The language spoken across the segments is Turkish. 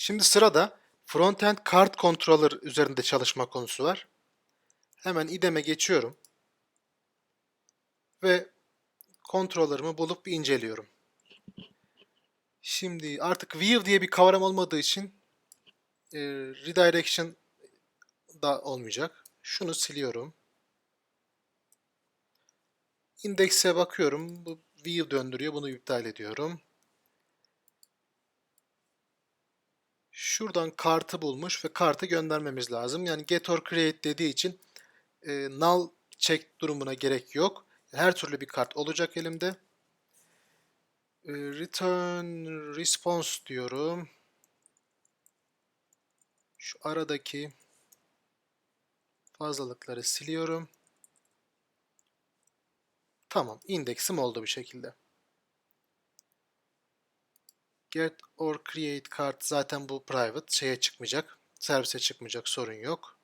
Şimdi sırada Frontend Card Controller üzerinde çalışma konusu var. Hemen IDEM'e geçiyorum. Ve kontrollerimi bulup bir inceliyorum. Şimdi artık View diye bir kavram olmadığı için e, Redirection da olmayacak. Şunu siliyorum. Index'e bakıyorum. Bu View döndürüyor. Bunu iptal ediyorum. Şuradan kartı bulmuş ve kartı göndermemiz lazım. Yani get or create dediği için e, null check durumuna gerek yok. Her türlü bir kart olacak elimde. E, return response diyorum. Şu aradaki fazlalıkları siliyorum. Tamam, indeksim oldu bir şekilde. Get or create kart zaten bu private şeye çıkmayacak. Servise çıkmayacak sorun yok.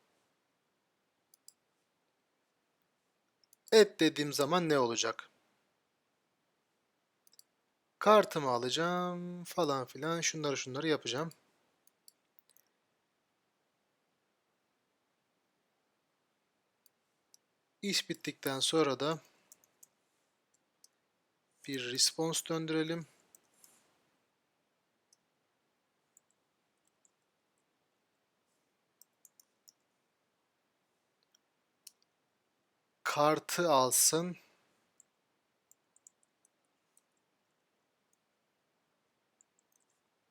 Et dediğim zaman ne olacak? Kartımı alacağım falan filan şunları şunları yapacağım. İş bittikten sonra da bir response döndürelim. Kartı alsın.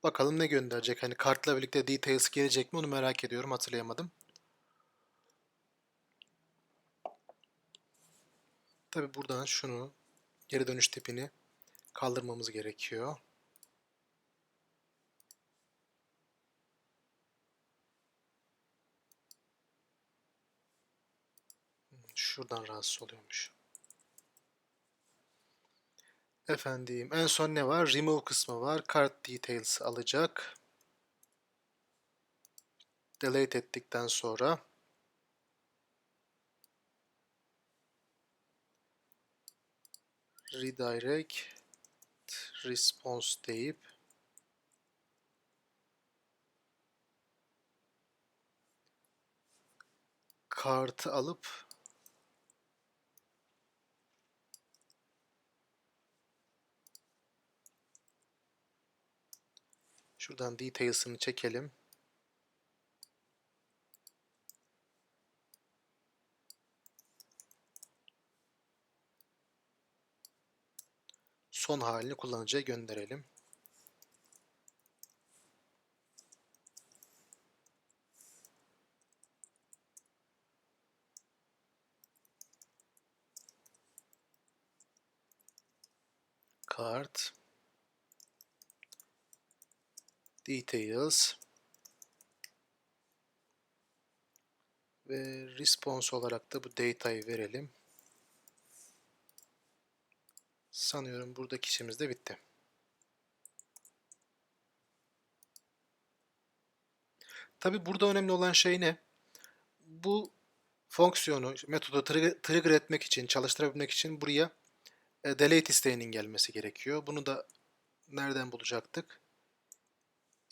Bakalım ne gönderecek. Hani kartla birlikte details gelecek mi onu merak ediyorum. Hatırlayamadım. Tabi buradan şunu geri dönüş tipini kaldırmamız gerekiyor. Şuradan rahatsız oluyormuş. Efendim en son ne var? Remove kısmı var. Card details alacak. Delete ettikten sonra redirect response deyip kartı alıp şuradan details'ını çekelim. son halini kullanıcıya gönderelim. Kart details ve response olarak da bu data'yı verelim. Sanıyorum buradaki işimiz de bitti. Tabi burada önemli olan şey ne? Bu fonksiyonu, metodu trigger etmek için, çalıştırabilmek için buraya e, delete isteğinin gelmesi gerekiyor. Bunu da nereden bulacaktık?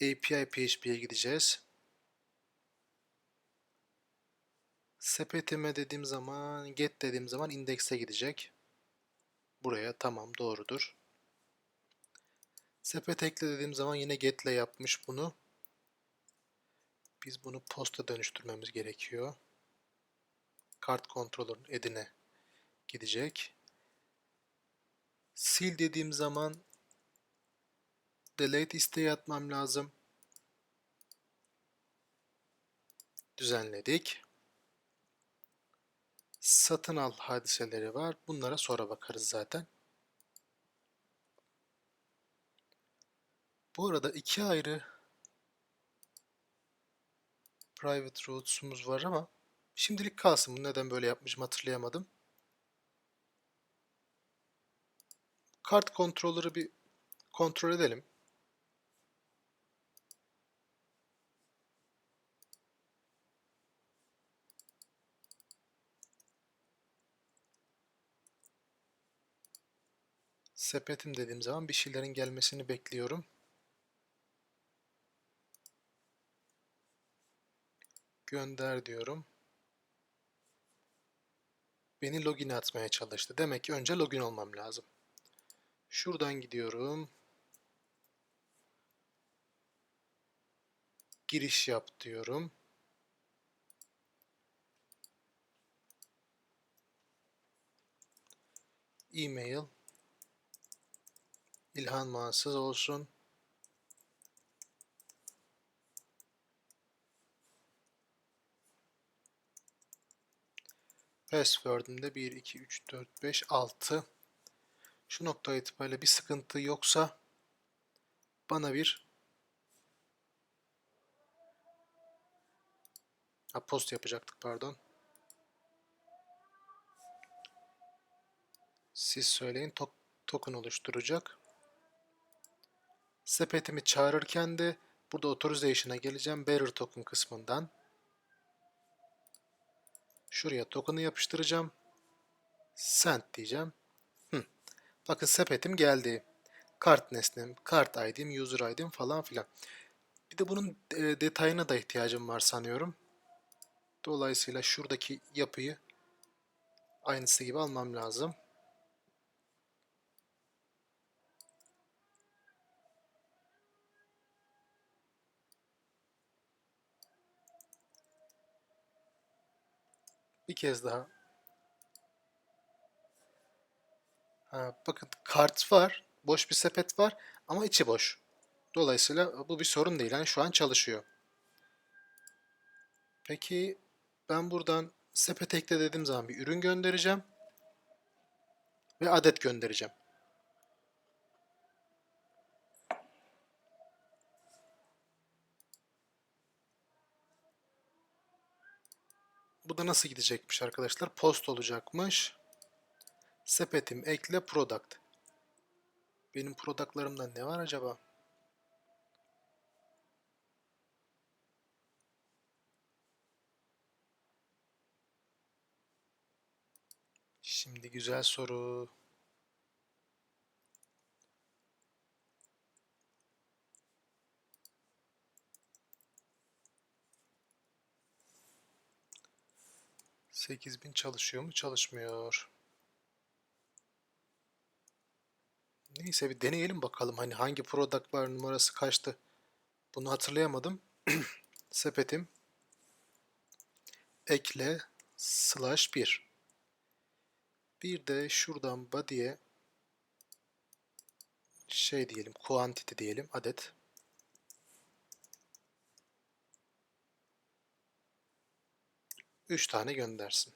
API PHP'ye gideceğiz. Sepetime dediğim zaman, get dediğim zaman indekse gidecek. Buraya tamam doğrudur. Sepet ekle dediğim zaman yine get ile yapmış bunu. Biz bunu posta dönüştürmemiz gerekiyor. Kart kontrolörün edine gidecek. Sil dediğim zaman delete isteği atmam lazım. Düzenledik. Satın al hadiseleri var. Bunlara sonra bakarız zaten. Bu arada iki ayrı private rootes'umuz var ama şimdilik kalsın. Bunu neden böyle yapmışım hatırlayamadım. Kart kontrolörü bir kontrol edelim. Sepetim dediğim zaman bir şeylerin gelmesini bekliyorum. Gönder diyorum. Beni login atmaya çalıştı. Demek ki önce login olmam lazım. Şuradan gidiyorum. Giriş yap diyorum. E-mail İlhan Mansız olsun. Password'ümde 1, 2, 3, 4, 5, 6. Şu nokta itibariyle bir sıkıntı yoksa bana bir ha, post yapacaktık pardon. Siz söyleyin to token oluşturacak. Sepetimi çağırırken de burada authorization'a geleceğim bearer token kısmından. Şuraya token'ı yapıştıracağım. Send diyeceğim. Hı. Bakın sepetim geldi. Kart nesnem, kart ID'm, user ID'm falan filan. Bir de bunun e, detayına da ihtiyacım var sanıyorum. Dolayısıyla şuradaki yapıyı aynısı gibi almam lazım. Bir kez daha. Ha, bakın kart var. Boş bir sepet var ama içi boş. Dolayısıyla bu bir sorun değil. Yani şu an çalışıyor. Peki ben buradan sepet ekle dediğim zaman bir ürün göndereceğim. Ve adet göndereceğim. Bu da nasıl gidecekmiş arkadaşlar? Post olacakmış. Sepetim ekle product. Benim productlarımda ne var acaba? Şimdi güzel soru. Sekiz bin çalışıyor mu? Çalışmıyor. Neyse bir deneyelim bakalım. Hani hangi product var numarası kaçtı. Bunu hatırlayamadım. Sepetim ekle slash 1. Bir de şuradan body'ye şey diyelim, quantity diyelim, adet. Üç tane göndersin.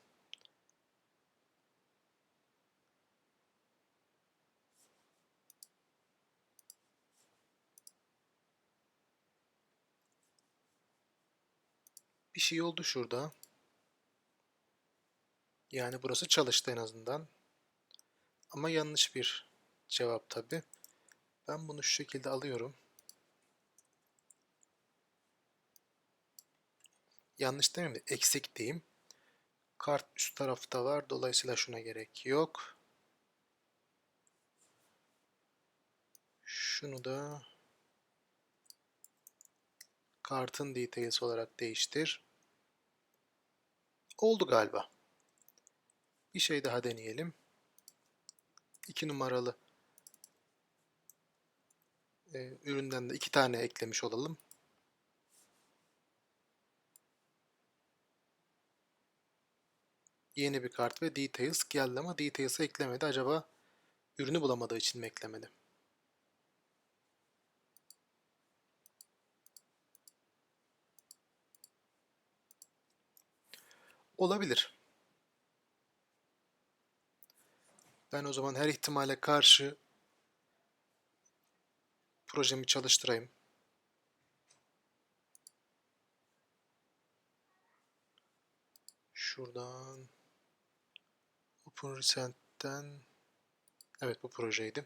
Bir şey oldu şurada. Yani burası çalıştı en azından. Ama yanlış bir cevap tabi. Ben bunu şu şekilde alıyorum. Yanlış demeyeyim de eksik diyeyim. Kart üst tarafta var. Dolayısıyla şuna gerek yok. Şunu da kartın details olarak değiştir. Oldu galiba. Bir şey daha deneyelim. 2 numaralı e, üründen de iki tane eklemiş olalım. Yeni bir kart ve details geldi ama details'ı eklemedi. Acaba ürünü bulamadığı için mi eklemedi? Olabilir. Ben o zaman her ihtimale karşı projemi çalıştırayım. Şuradan Open Recent'ten Evet bu projeydi.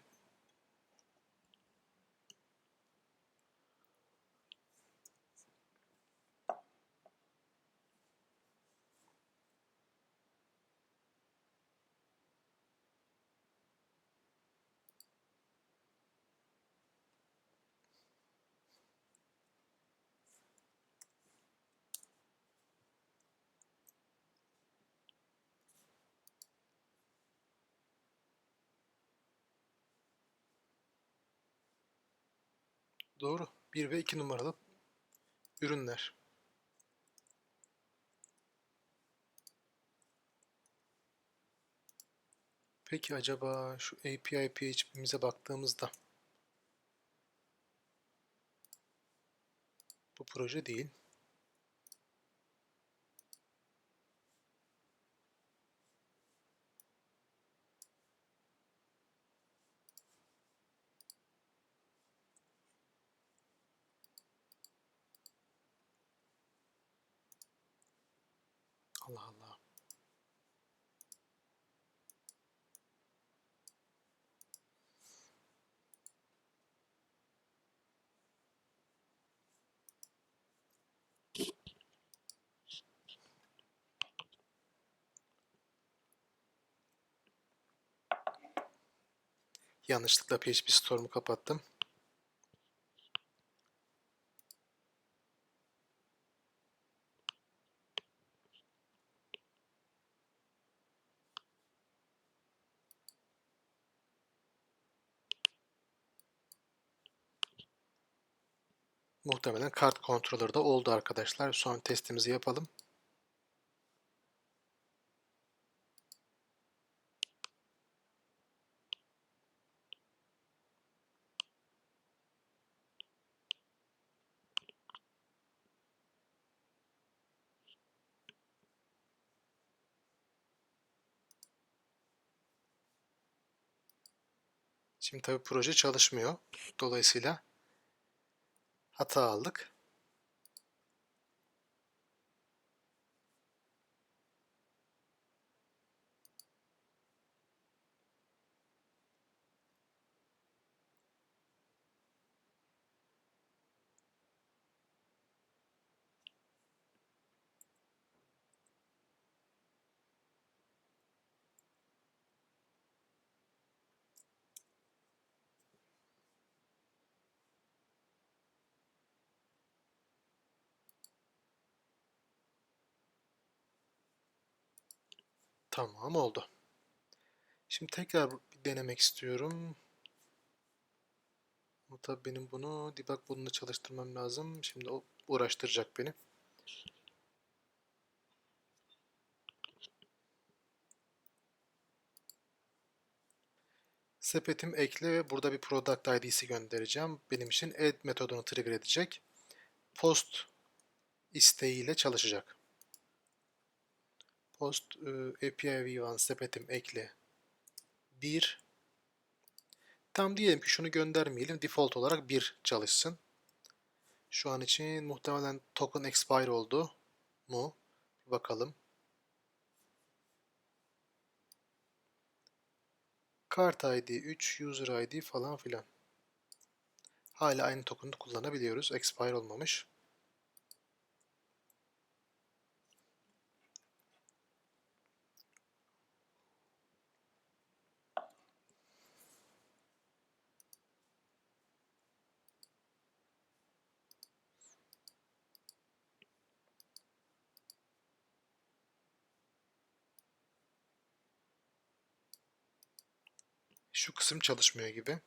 Doğru. 1 ve 2 numaralı ürünler. Peki acaba şu API PHP'mize baktığımızda bu proje değil. Yanlışlıkla PHP Store'umu kapattım. Muhtemelen kart kontrolörü de oldu arkadaşlar. Son testimizi yapalım. Şimdi tabii proje çalışmıyor. Dolayısıyla hata aldık. Tamam oldu. Şimdi tekrar denemek istiyorum. Ama tabii benim bunu debug bununla çalıştırmam lazım. Şimdi o uğraştıracak beni. Sepetim ekle ve burada bir product id'si göndereceğim. Benim için add metodunu trigger edecek. Post isteğiyle çalışacak. Post e, API v1 sepetim ekle 1 Tam diyelim ki şunu göndermeyelim. Default olarak 1 çalışsın. Şu an için muhtemelen token expire oldu mu? Bakalım. Kart ID 3, user ID falan filan. Hala aynı token'ı kullanabiliyoruz. Expire olmamış. Şu kısım çalışmıyor gibi.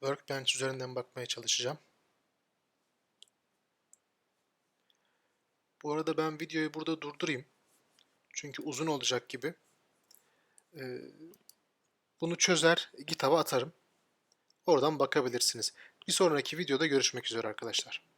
Workbench üzerinden bakmaya çalışacağım. Bu arada ben videoyu burada durdurayım. Çünkü uzun olacak gibi. Ee, bunu çözer, GitHub'a atarım. Oradan bakabilirsiniz. Bir sonraki videoda görüşmek üzere arkadaşlar.